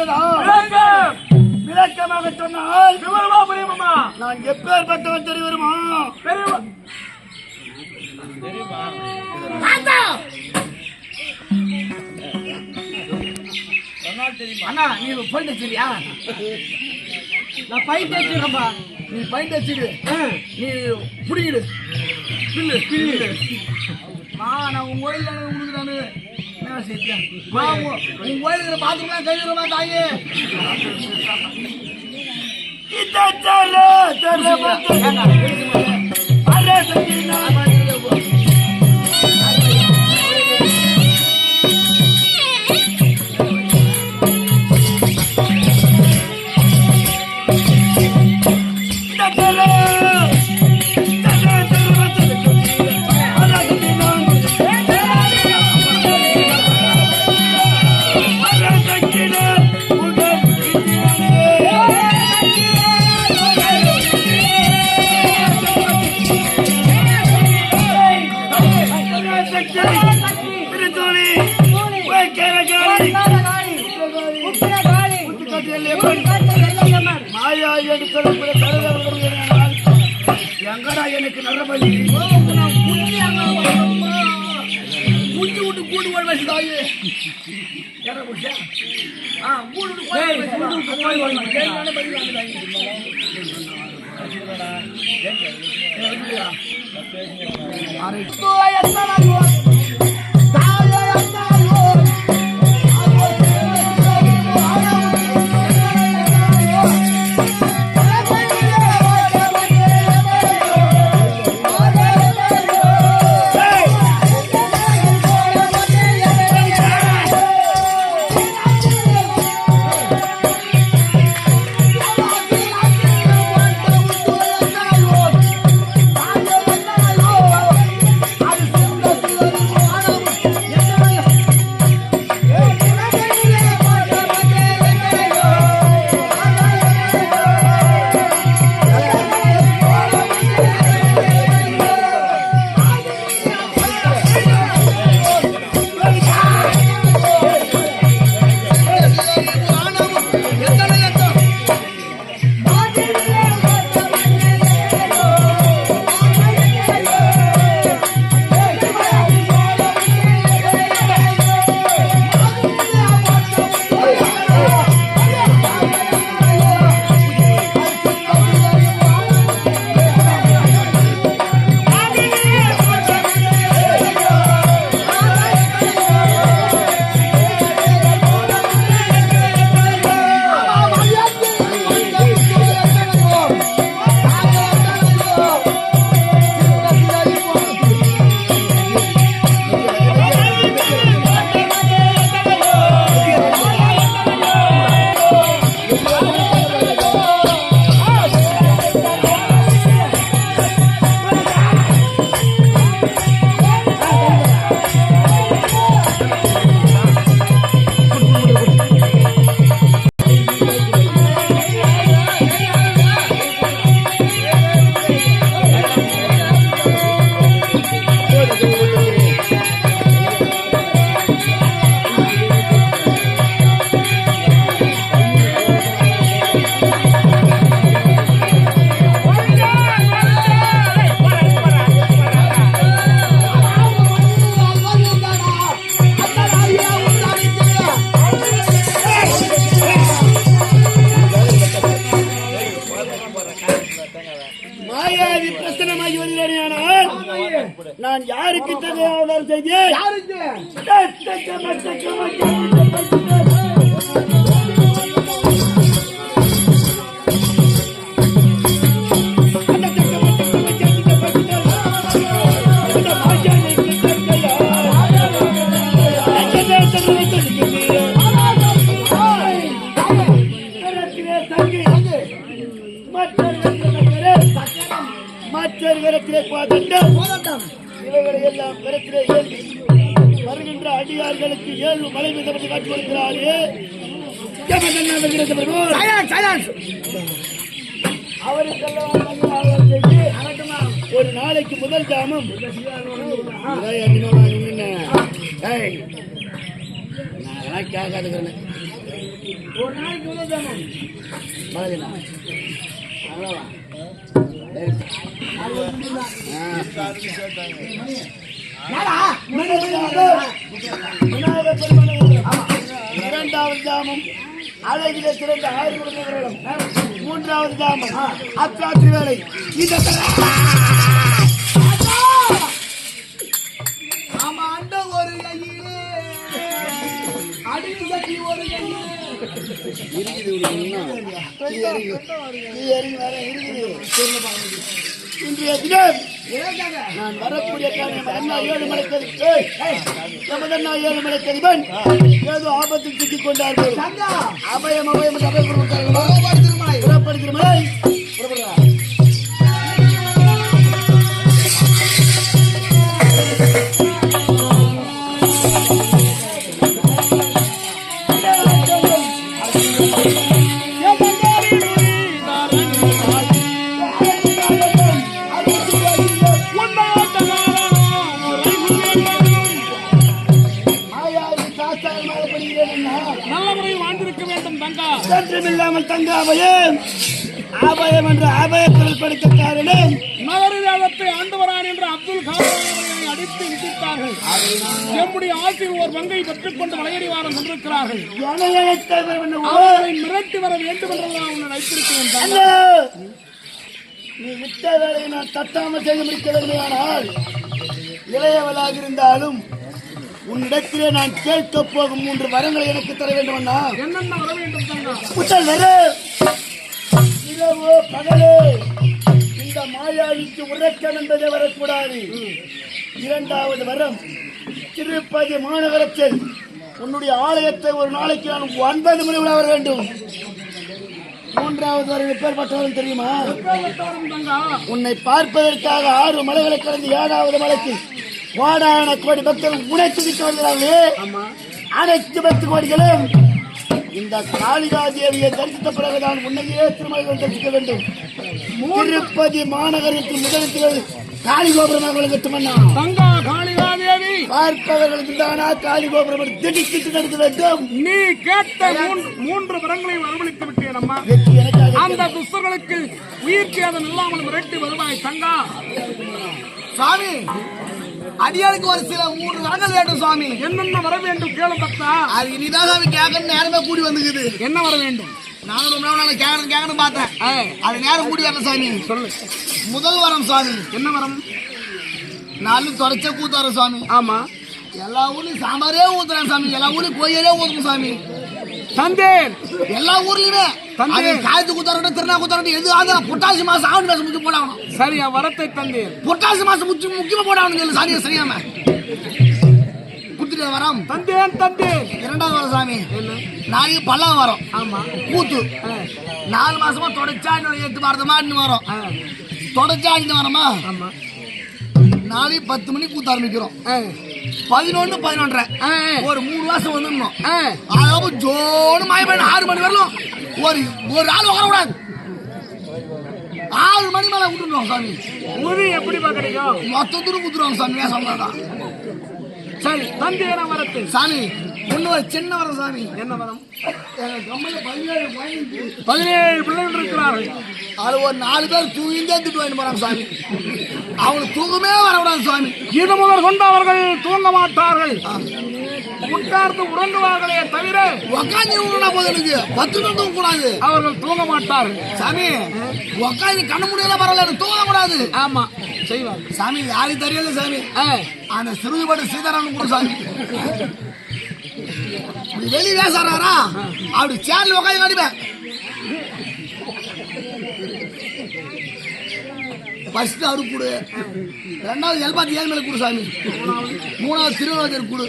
விளக்கம். விளக்கமாக சொன்னால் விவரமா புரியுமாம்மா? நான் எப்பேற்பட்டவன் தெரியுமா? பெரியவா. அண்ணா நீ போயிட்டு வச்சிருக்கியா நான் பைட் வச்சிருக்கேன்பா நீ பைட் வச்சிரு நீ புடிங்கிடு. Bill bill. நான் உன் கோயில்ல உங்களுக்கு நான் என்ன செய்யறேன் மா உன் உன் கோயிலுக்கு பாத்துக்கலாம் கழுவுறமா தாயே தெரியல என்று சொல்லக்கூடிய தலைவர்கள் எங்கடா எனக்கு நல்ல பள்ளி குஞ்சு விட்டு கூடு போய் வச்சுதாயே ஆ கூடு மாயாவி பிரசனமாகி வருகிறேனால் நான் யாருக்கு தேவையான செய்தி விரத்திலே போதட்டம் இவைகளை எல்லாம் ஏந்தி வருகின்ற அடியார்களுக்கு ஏழு மலை மீதப்பட்டு காட்சி கொடுக்கிறாரே ஒரு நாளைக்கு முதல் அதெல்லாம் கேட்காதுக்கிறேன் ஒரு நாளைக்கு அவ்வளோவா இரண்டாவது ஜாமம் அழகில சிறந்த ஆறு மூன்றாவது ஜாமம் அத்தாற்று வேலை. இந்த இன்றைய தினம் நான் வரக்கூடிய ஏழு மலைக்கதி ஏய், ஏய், நமது அண்ணா ஏழு மலைக்கதிபன் ஏதோ ஆபத்தில் சிக்கிக் கொண்டார்கள். அபயம் அபயம் அபயம். புறப்படுகிற மலை புறப்படுறா தன்றமில்லாமல் தங்க அபயம். அபயம் என்ற அபயக்குரல் படுத்த காரணம் நகர வேதத்தை ஆண்டவரான் என்று அப்துல் அவர்களை அடித்து விதித்தார்கள் நம்முடைய ஆட்சியில் ஒரு பங்கை பெற்றுக்கொண்டு விளையாடிவாரம் கொண்டிருக்கிறார்கள். ஜனநாயகத்தை பெறுவன அவர்களை மிரட்டி வர வேண்டும் என்றெல்லாம் உன்னை வைத்திருக்கிறேன் நீ விட்ட வேலையை நான் தட்டாமல் செய்ய முடிக்கவில்லையானால் இளையவளாக இருந்தாலும் உன்னிடத்திலே நான் கேட்கப் போகும் மூன்று வரங்களை எனக்கு தர வேண்டும் அண்ணா என்னென்ன வர வேண்டும் தங்கா முதல் வர. இரவோ பகலே. இந்த மாயாவிக்கு உறக்கம் என்பதே வரக்கூடாது. இரண்டாவது வரம். திருப்பதி மாநகரத்தில் உன்னுடைய ஆலயத்தை ஒரு நாளைக்கு நான் ஒன்பது மணி விட வர வேண்டும். மூன்றாவது வரை பேர் பட்டவரும் தெரியுமா? உன்னை பார்ப்பதற்காக ஆறு மலைகளை கடந்து ஏழாவது மலைக்கு. கோடான கோடி பக்தர்கள் உணர்ச்சி விட்டு வருகிறார்களே. அனைத்து பக்தி கோடிகளும் இந்த காளிகா தேவியை தரிசித்த பிறகுதான் உன்னையே திருமணம் தரிசிக்க வேண்டும். திருப்பதி மாநகரத்தின் முதலத்தில் காளி கோபுரமாக கட்டுமண்ணா பார்ப்பவர்களுக்கு தானா காளி கோபுரம் திடுக்கிட்டு நடத்த வேண்டும். நீ கேட்ட மூன்று- மூன்று வரங்களை வரவழைத்து விட்டேன் அம்மா. அந்த துஷ்டர்களுக்கு உயிர் சேதம் இல்லாமல் மிரட்டி வருவாய் தங்கா. சுவாமி அடியாளுக்கு ஒரு சில மூணு வரங்கள் வேண்டும் சுவாமி. என்னென்ன வர வேண்டும் கேளு பக்தா. அது இனிதான் சாமி கேட்கணும் நேரமே கூடி வந்துக்குது. என்ன வர வேண்டும்? நானும் ரொம்ப நாள் கேட்கணும் கேட்கணும் பார்த்தேன். அது நேரம் கூடி வரல சாமி சொல்லு. முதல் வரம் சுவாமி. என்ன வரம்? நாலு தொடச்ச கூத்தாரு சுவாமி. ஆமா. எல்லா ஊர்லயும் சாம்பாரே ஊத்துறான் சாமி எல்லா ஊர்லயும் கோயிலே ஊத்தும் சாமி தந்தேன். எல்லா ஊர்லயுமே. அது காய்த்து குத்தாரட்டும் திருநா குத்தாரட்டும் எது ஆகும் புட்டாசி மாசம் ஆவணி மாசம் முக்கியம் போடாகணும் சரி என் வரத்தை தந்தேன். புட்டாசி மாசம் முக்கிய முக்கியமா போடாகணும் சொல்லு சாரியா சரியாம. குத்துட்டு வரம். தந்தேன் தந்தேன். இரண்டாவது வரம் சாமி. நாளைக்கு பல்லாம் வரும். ஆமா. கூத்து. நாலு மாசமா தொடச்சா இன்னும் எட்டு மாதமா இன்னும் வரும். தொடச்சா இன்னும் வரமா? ஆமா. நாளைக்கு பத்து மணிக்கு கூத்த ஆரம்பிக்கிறோம். ஆ, பதினொன்னு பதினொன்றரை. ஒரு மூணு மாசம் வந்துடணும். அதாவது ஜோனு மாயப்பேன் ஆறு மணி வரலாம் ஒரு ஒரு ஆள் வரக்கூடாது ஆறு மணி மேல விட்டுருவோம் சாமி. உறுதி எப்படி கிடைக்கும் மொத்தத்துக்கு குத்துருவாங்க சாமி சொல்றதா சரி தந்தேன வரத்தை சாமி ஒரு சின்ன வரம் சாமி. என்ன வரம் பதினேழு பிள்ளைகள் இருக்கிறார்கள். அது ஒரு நாலு பேர் தூங்கிந்தே திட்டு வாங்கிட்டு போறாங்க சாமி. அவங்களுக்கு தூக்கமே வரக்கூடாது சாமி இது முதல் கொண்டு அவர்கள் தூங்க மாட்டார்கள். உட்கார்ந்து உறங்குவார்களே தவிர உக்காந்து விடா போது எனக்கு. பத்து நிமிஷம் தூங்க கூடாது அவர்கள் தூங்க மாட்டார்கள். சாமி உக்காந்து கண்ண முடியல பரவாயில்ல தூங்க கூடாது ஆமா செய்வார்கள் சாமி யாருக்கு தெரியல சாமி. அந்த சிறுதுபட்டு சீதாராமன் கூட சாமி. வெளியே பேசுறாரா? அப்படி சேர்ல உட்காந்து காட்டிப்பேன். ஃபர்ஸ்ட் அவரு கொடு. ரெண்டாவது எல்பாத்தி ஏழு மேல கொடு சாமி. மூணாவது திருவாரூர் கொடு.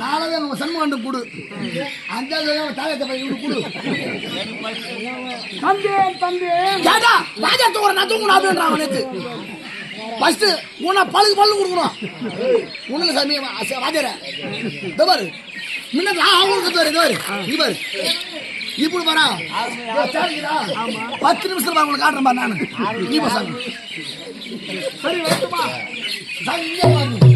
நாலாவது நம்ம சண்முகண்டம் கொடு. அஞ்சாவது தாயத்தை இவரு கொடு. தந்தேன் தந்தேன் கேட்டா ராஜா தூங்குற நான் தூங்கணும் அப்படின்றான் நேத்து. ஃபர்ஸ்ட் உன பழுகு பல்லு கொடுக்கணும். உனக்கு சாமி ராஜார. இதோ பாரு. முன்ன அவங்களுக்கு பாரு. இதோ பாரு. இப்படி வரா? பத்து நிமிஷம் உங்களுக்கு காட்டுறேன் நானு. நீ சாமி சரி வரட்டுமா? சாமி இங்கே பாருங்க